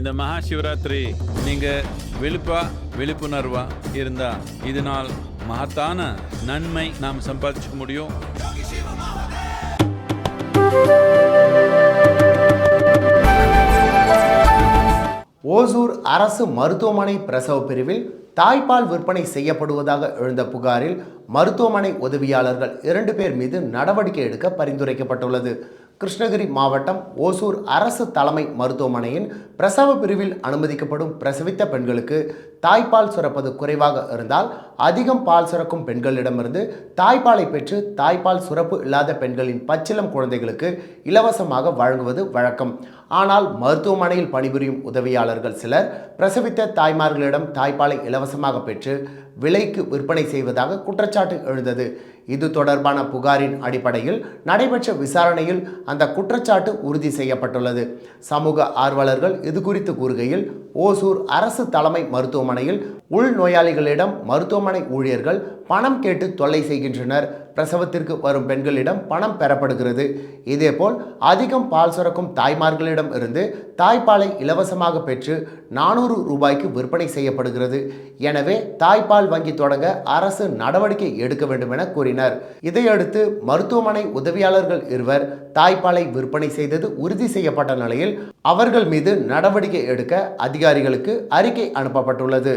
இந்த மகா சிவராத்திரி நீங்க விழுப்பா விழிப்புணர்வா இருந்தா இதனால் மகத்தான நன்மை நாம் சம்பாதிச்சுக்க முடியும். ஓசூர் அரசு மருத்துவமனை பிரசவ பிரிவில் தாய்ப்பால் விற்பனை செய்யப்படுவதாக எழுந்த புகாரில் மருத்துவமனை உதவியாளர்கள் இரண்டு பேர் மீது நடவடிக்கை எடுக்க பரிந்துரைக்கப்பட்டுள்ளது. கிருஷ்ணகிரி மாவட்டம் ஓசூர் அரசு தலைமை மருத்துவமனையின் பிரசவ பிரிவில் அனுமதிக்கப்படும் பிரசவித்த பெண்களுக்கு தாய்ப்பால் சுரப்பது குறைவாக இருந்தால் அதிகம் பால் சுரக்கும் பெண்களிடமிருந்து தாய்ப்பாலை பெற்று தாய்ப்பால் சுரப்பு இல்லாத பெண்களின் பச்சிலம் குழந்தைகளுக்கு இலவசமாக வழங்குவது வழக்கம். ஆனால் மருத்துவமனையில் பணிபுரியும் உதவியாளர்கள் சிலர் பிரசவித்த தாய்மார்களிடம் தாய்ப்பாலை இலவசமாக பெற்று விலைக்கு விற்பனை செய்வதாக குற்றச்சாட்டு எழுந்தது. இது தொடர்பான புகாரின் அடிப்படையில் நடைபெற்ற விசாரணையில் அந்த குற்றச்சாட்டு உறுதி செய்யப்பட்டுள்ளது. சமூக ஆர்வலர்கள் இது குறித்து கூறுகையில் ஓசூர் அரசு தலைமை மருத்துவமனையில் உள்நோயாளிகளிடம் மருத்துவமனை ஊழியர்கள் பணம் கேட்டு தொல்லை செய்கின்றனர். பிரசவத்திற்கு வரும் பெண்களிடம் பணம் பெறப்படுகிறது. இதேபோல் அதிகம் பால் சுரக்கும் தாய்மார்களிடம் இருந்து தாய்ப்பாலை இலவசமாக பெற்று நானூறு ரூபாய்க்கு விற்பனை செய்யப்படுகிறது. எனவே தாய்ப்பால் வங்கி தொடங்க அரசு நடவடிக்கை எடுக்க வேண்டும் என கூறினர். இதையடுத்து மருத்துவமனை உதவியாளர்கள் இருவர் தாய்ப்பாலை விற்பனை செய்தது உறுதி செய்யப்பட்ட நிலையில் அவர்கள் மீது நடவடிக்கை எடுக்க அதிகாரிகளுக்கு அறிக்கை அனுப்பப்பட்டுள்ளது.